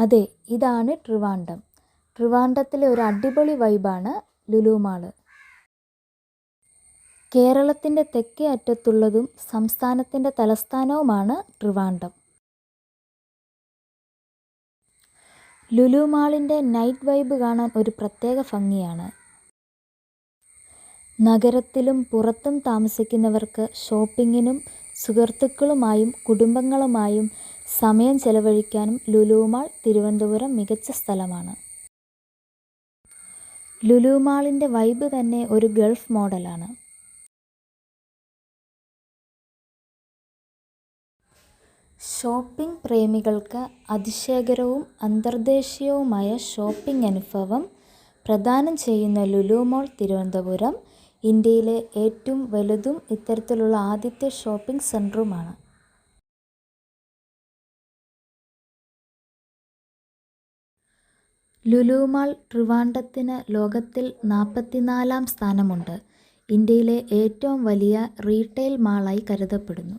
അതെ ഇതാണ് ട്രിവാൻഡം ട്രിവാൻഡത്തിലെ ഒരു അടിപൊളി വൈബാണ് ലുലു മാൾ. കേരളത്തിന്റെ തെക്കേ അറ്റത്തുള്ളതും സംസ്ഥാനത്തിന്റെ തലസ്ഥാനവുമാണ് ട്രിവാൻഡം ലുലു മാളിന്റെ നൈറ്റ് വൈബ് കാണാൻ ഒരു പ്രത്യേക ഭംഗിയാണ്. നഗരത്തിലും പുറത്തും താമസിക്കുന്നവർക്ക് ഷോപ്പിങ്ങിനും സുഹൃത്തുക്കളുമായും കുടുംബങ്ങളുമായും സമയം ചെലവഴിക്കാനും ലുലുമാൾ തിരുവനന്തപുരം മികച്ച സ്ഥലമാണ്. ലുലുമാളിന്റെ വൈബ് തന്നെ ഒരു ഗൾഫ് മോഡലാണ്. ഷോപ്പിംഗ് പ്രേമികൾക്ക് അതിശയകരവും അന്തർദേശീയവുമായ ഷോപ്പിംഗ് അനുഭവം പ്രദാനം ചെയ്യുന്ന ലുലു മാൾ തിരുവനന്തപുരം ഇന്ത്യയിലെ ഏറ്റവും വലുതും ഇത്തരത്തിലുള്ള ആദ്യത്തെ ഷോപ്പിംഗ് സെന്ററുമാണ് ലുലു മാൾ ട്രിവാൻഡത്തിന് ലോകത്തിൽ നാൽപ്പത്തിനാലാം സ്ഥാനമുണ്ട്. ഇന്ത്യയിലെ ഏറ്റവും വലിയ റീട്ടെയിൽ മാളായി കരുതപ്പെടുന്നു.